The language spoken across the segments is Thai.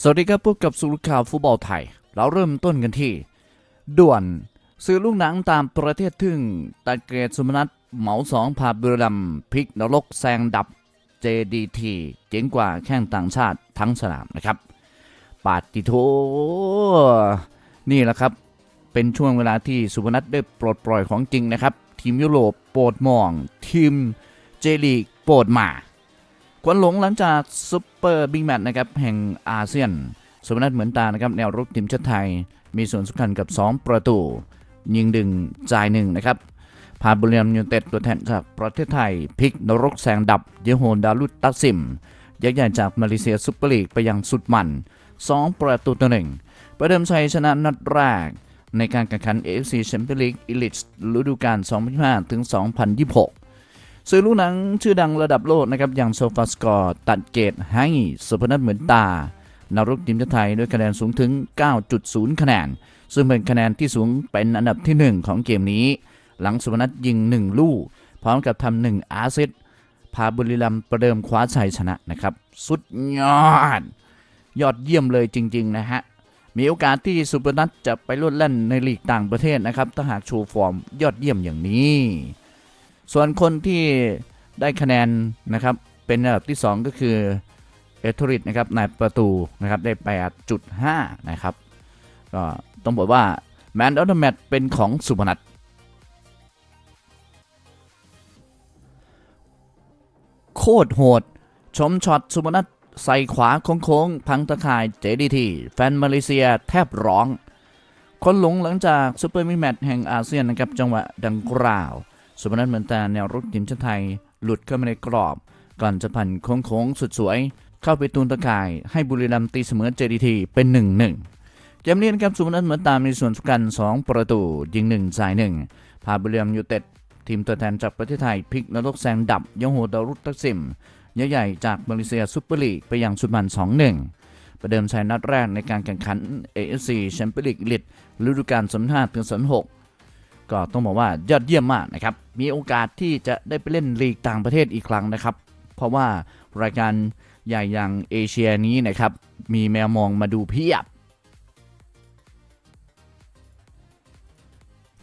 สวัสดีครับพบกับสุรข่าวฟุตบอลไทย เราเริ่มต้นกันที่ ด่วน ซื้อลูกหนังตามประเทศทึ่งตัดเกรดสุมนัทเหมาสองพาบุรีรัมพลิกนรกแซงดับ JDT เจ๋งกว่าแข้งต่างชาติทั้งสนามนะครับ ปาติโท นี่แหละครับ เป็นช่วงเวลาที่สุพนัทได้ปลดปล่อยของจริงนะครับ ทีมยุโรปโปรดมอง ทีมเจลีกโปรดมา ควันหลงหลังจากซุปเปอร์บิ๊กแมตช์นะครับแห่งอาเซียนสุพนัทเหมือนตานะครับแนวรุกทีมชาติไทย มีส่วนสำคัญกับ 2 ประตู ยิงดึงจ่ายหนึ่งนะครับพาบุรีรัมย์ยูไนเต็ดตัวแทนจากประเทศไทยพลิกนรกแซงดับ เยโฮนดารุตตักซิมยักษ์ใหญ่จากมาเลเซียซุปเปอร์ลีกไปยังสุดมัน 2 ประตูต่อหนึ่งประเดิมชัยชนะนัดแรก ในการแข่งขัน AFC Champions League Elite ฤดูกาล 2025ถึง 2026 ซื้อลูกหนังชื่อดังระดับโลกนะครับอย่างโซฟาสกอร์ตัดเกรดให้สุพนัทเหมือนตานารุกทีมชาติไทยด้วยคะแนนสูงถึง 9.0 คะแนน ซึ่งเป็นคะแนนที่สูงเป็นอันดับที่ 1 ของเกมนี้ หลังสุพนัทยิง 1 ลูก พร้อมกับทำหนึ่งอาซิสพาบุรีรัมประเดิมคว้าชัยชนะนะครับ สุดยอด ยอดเยี่ยมเลยจริง ๆ นะฮะ มีโอกาสที่สุพนัทจะไปลดเล่นในลีกต่างประเทศนะครับ ถ้าหากโชว์ฟอร์มยอดเยี่ยมอย่างนี้ ส่วนคนที่ได้คะแนนนะครับเป็นอันดับที่ 2 ก็คือเอทริดนะครับนายประตูนะครับได้ 8.5 นะครับก็ต้องบอกว่าแมนออฟเดอะแมตเป็นของสุพนัทโคตรโหด ชมช็อตสุพนัทใส่ขวาโค้งๆ พังตะข่าย JDT แฟนมาเลเซียแทบร้อง คนหลงหลังจากซูเปอร์มิแมตช์แห่งอาเซียนนะครับจังหวะดังกล่าว สุพนัทเหมือนแต่แนวรุกทีมชาติไทย หลุดเข้ามาในกรอบ ก่อนจะพันโค้งๆสุดสวย เข้าไปตูนตะข่าย ให้บุรีรัมย์ตีเสมอ JDT เป็น1-1เกมนี้นะครับสุพนัทเหมือนตามในส่วนสำคัญ2 ประตูยิง1จ่าย1พาบุรีรัมย์ยูเต็ดทีมตัวแทนจากประเทศไทยพลิกนรกแซงดับยงโฮดารุตตักซิมยใหญ่จากมาเลเซียซุปเปอร์ลีกไปยังสุดมัน2-1 ประเดิมชัยนัดแรกในการแข่งขัน AFC Champions League Elite ฤดูกาล2005ถึง2006 ก็ต้องบอกว่ายอดเยี่ยมมากนะครับ มีโอกาสที่จะได้ไปเล่นลีกต่างประเทศอีกครั้งนะครับ เพราะว่ารายการใหญ่อย่างเอเชียนี้นะครับ มีแมวมองมาดูเพียบ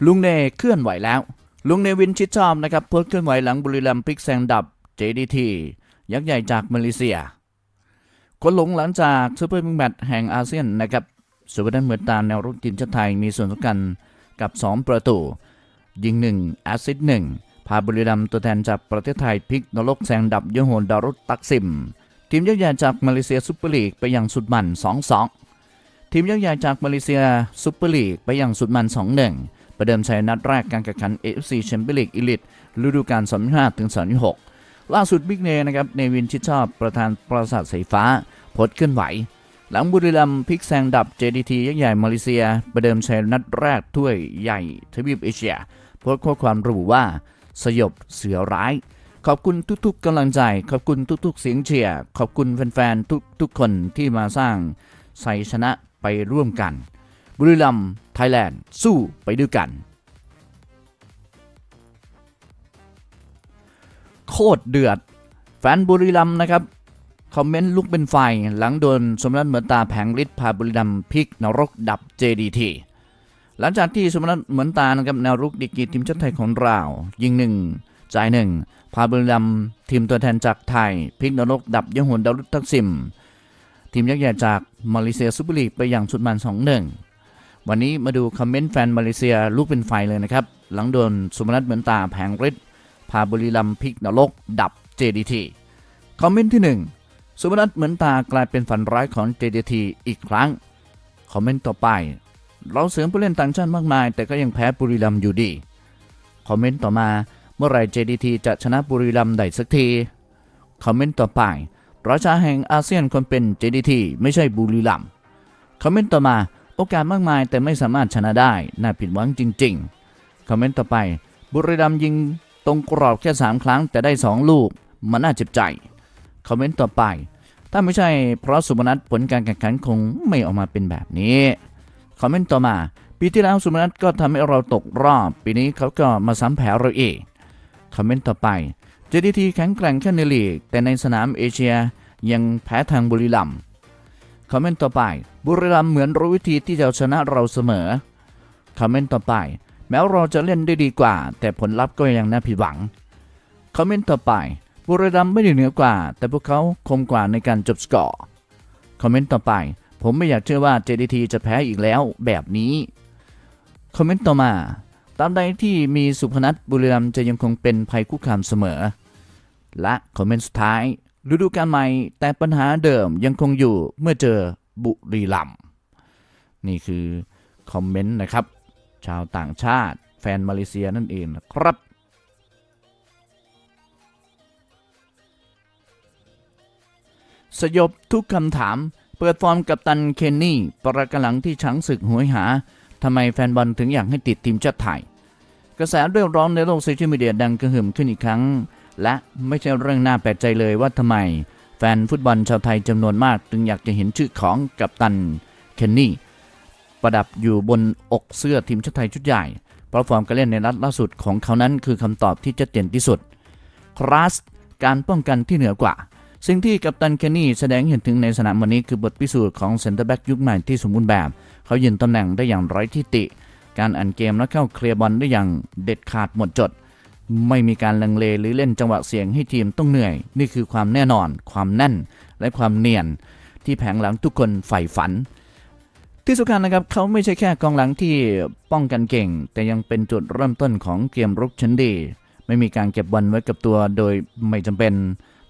ลุงเนเคลื่อนไหวแล้ว ลุงเนวินชิดชอบนะครับโพสเคลื่อนไหวหลังบุรีรัมย์พิกแซงดับ JDT ยักษ์ใหญ่จากมาเลเซียคนหลงหลังจากซูเปอร์มิงแมตแห่งอาเซียนนะครับสุวรรณเหมือนตาแนวรุกทีมชาติไทยมีส่วนสำคัญ กับ 2 ประตู ยิง1แอสซิสต์1พาบุรีรัมย์ตัวแทนจากประเทศไทยพลิกนรกแซงดับยโฮนดารุตตักซิม ทีมยักษ์ใหญ่จากมาเลเซียซุปเปอร์ลีกไปยังสุดมัน2-2 ทีมยักษ์ใหญ่จากมาเลเซียซุปเปอร์ลีกไปยังสุดมัน 2-1 ประเดิมชัยนัดแรกการแข่งขัน AFC Champions League Elite ฤดูกาล25ถึง26ล่าสุดบิ๊กเนนะครับ เนวินชิดชอบประธานปราสาทสายฟ้าโพสต์เคลื่อนไหว หลังบุรีรัมย์พลิกแซงดับ JDT ยักษ์ใหญ่มาเลเซีย ประเดิมชัยนัดแรกถ้วยใหญ่ทวีปเอเชียโพสต์ข้อความระบุว่า สยบเสือร้าย ขอบคุณทุกๆกำลังใจ ขอบคุณทุกๆ เสียงเชียร์ขอบคุณแฟนๆ ทุกๆ คนที่มาสร้างชัยชนะไปร่วมกัน บุรีรัมย์ไทยแลนด์สู้ไปด้วยกัน โคตรเดือด แฟนบุรีรัมย์นะครับ คอมเมนต์ลุกเป็นไฟ หลังโดนสมนัตเหมือนตาแผงฤทธิ์พาบุรีรัมพิกนรกดับ JDT หลังจากที่สมนัตเหมือนตานะครับแนวรุกดีกีทีมชาติไทยของเรา ยิงหนึ่งจ่ายหนึ่งพาบุรีรัมทีมตัวแทนจากไทยพิกนรกดับยงหนดาวรุตทักซิม ทีมยักษ์ใหญ่จากมาเลเซียซุปเปอร์ลีกไปอย่างสุดมัน2-1วันนี้มาดูคอมเมนต์แฟนมาเลเซียลุกเป็นไฟเลยนะครับหลังโดนสมนัตเหมือนตาแผงฤทธิ์พาบุรีรัมพิกนรกดับ JDT คอมเมนต์ที่ 1 สุพนัทเหมือนตากลายเป็นฝันร้ายของ JDT อีกครั้ง คอมเมนต์ต่อไป เราเสริมผู้เล่นต่างชาติมากมาย แต่ก็ยังแพ้บุรีรัมย์อยู่ดี คอมเมนต์ต่อมาเมื่อไหร่ JDT จะชนะบุรีรัมย์ได้สักที คอมเมนต์ต่อไปราชาแห่งอาเซียนคนเป็น JDT ไม่ใช่บุรีรัมย์คอมเมนต์ต่อมาโอกาสมากมายแต่ไม่สามารถชนะได้ น่าผิดหวังจริง ๆ คอมเมนต์ต่อไป บุรีรัมย์ยิงตรงกรอบแค่ 3 ครั้งแต่ได้ 2 ลูก มันน่าเจ็บใจ คอมเมนต์ต่อไป ถ้าไม่ใช่เพราะสุพนัทผลการแข่งขันคงไม่ออกมาเป็นแบบนี้ คอมเมนต์ต่อมา ปีที่แล้วสุพนัทก็ทำให้เราตกรอบ ปีนี้เขาก็มาซ้ำแผลเราเองคอมเมนต์ต่อไป JDT แข็งแกร่งแค่ในลีก แต่ในสนามเอเชียยังแพ้ทางบุรีรัมย์คอมเมนต์ต่อไป บุรีรัมย์เหมือนรู้วิธีที่จะเอาชนะเราเสมอ คอมเมนต์ต่อไป แม้เราจะเล่นได้ดีกว่า แต่ผลลัพธ์ก็ยังน่าผิดหวัง คอมเมนต์ต่อไป บุรีรัมย์ไม่ได้เหนือกว่า แต่พวกเขาคมกว่าในการจบสกอร์ คอมเมนต์ต่อไป ผมไม่อยากเชื่อว่า JDT จะแพ้อีกแล้วแบบนี้ คอมเมนต์ต่อมา ตามใดที่มีสุพนัทบุรีรัมย์จะยังคงเป็นภัยคุกคามเสมอ และคอมเมนต์สุดท้าย ฤดูกาลใหม่แต่ปัญหาเดิมยังคงอยู่เมื่อเจอบุรีรัมย์นี่คือคอมเมนต์นะครับ ชาวต่างชาติแฟนมาเลเซียนั่นเองนะครับ สยบทุกคำถาม เปิดฟอร์มกับตันเคนนี่ ประกำลังที่ช้างศึกหวยหาทำไมแฟนบอลถึงอยากให้ติดทีมชาติไทย กระแสเรื่องร้อนในโลกโซเชียลมีเดียดังกระหึ่มขึ้นอีกครั้ง และไม่ใช่เรื่องน่าแปลกใจเลยว่าทำไม แฟนฟุตบอลชาวไทยจำนวนมากจึงอยากจะเห็นชื่อของกัปตันเคนนี่ประดับอยู่บนอกเสื้อทีมชาติไทยชุดใหญ่เพราะฟอร์มการเล่นในนัดล่าสุดของเขานั้นคือคำตอบที่ชัดเจนที่สุดคลาสการป้องกันที่เหนือกว่า สิ่งที่กัปตันเคนนี่แสดงเห็นถึงในสนามวันนี้คือบทพิสูจน์ของเซนเตอร์แบ็กยุคใหม่ที่สมบูรณ์แบบ เขายืนตำแหน่งได้อย่างไร้ที่ติ การอ่านเกมและเข้าเคลียร์บอลได้อย่างเด็ดขาดหมดจด ไม่มีการลังเลหรือเล่นจังหวะเสียงให้ทีมต้องเหนื่อย นี่คือความแน่นอน ความแน่น และความเนียน ที่แผงหลังทุกคนใฝ่ฝันที่สำคัญนะครับเขาไม่ใช่แค่กองหลังที่ป้องกันเก่ง แต่ยังเป็นจุดเริ่มต้นของเกมรุกชั้นดี ไม่มีการเก็บบอลไว้กับตัวโดยไม่จำเป็น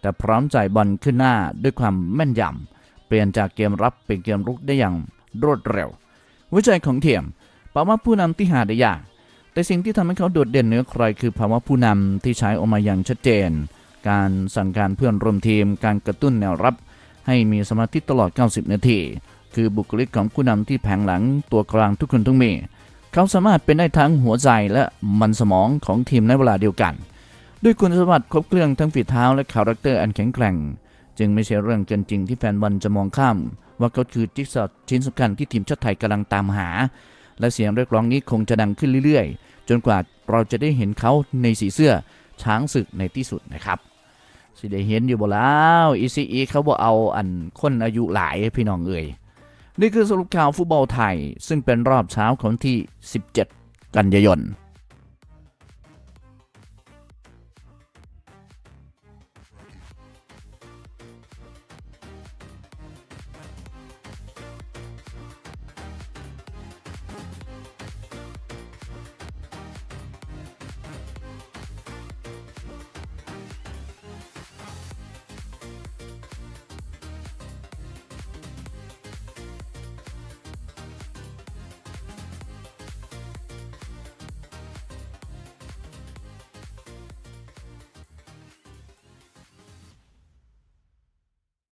แต่พร้อมจ่ายบอลขึ้นหน้าด้วยความแม่นยำ เปลี่ยนจากเกมรับเป็นเกมรุกได้อย่างรวดเร็ว วิจัยของเทียมภาวะผู้นำที่หาได้ยาก แต่สิ่งที่ทำให้เขาโดดเด่นเหนือใครคือภาวะผู้นำที่ใช้ออกมาอย่างชัดเจน การสั่งการเพื่อนร่วมทีม การกระตุ้นแนวรับ ให้มีสมาธิตลอด 90 นาที คือบุคลิกของผู้นำที่แผงหลังตัวกลางทุกคนต้องมี เขาสามารถเป็นได้ทั้งหัวใจและมันสมองของทีมในเวลาเดียวกัน ด้วยคุณสมบัติครบเครื่องทั้งฝีเท้าและคาแรคเตอร์อันแข็งแกร่ง จึงไม่ใช่เรื่องเกินจริงที่แฟนบอลจะมองข้าม ว่าเขาคือจิ๊กซอว์ชิ้นสำคัญที่ทีมชาติไทยกำลังตามหา และเสียงเรียกร้องนี้คงจะดังขึ้นเรื่อยๆ จนกว่าเราจะได้เห็นเขาในสีเสื้อช้างศึกในที่สุดนะครับสิได้เห็นอยู่บ่แล้วอีซีอีเขาบอกเอาอันคนอายุหลายพี่น้องเอ่ยนี่คือสรุปข่าวฟุตบอลไทย ซึ่งเป็นรอบเช้าของที่ 17 กันยายน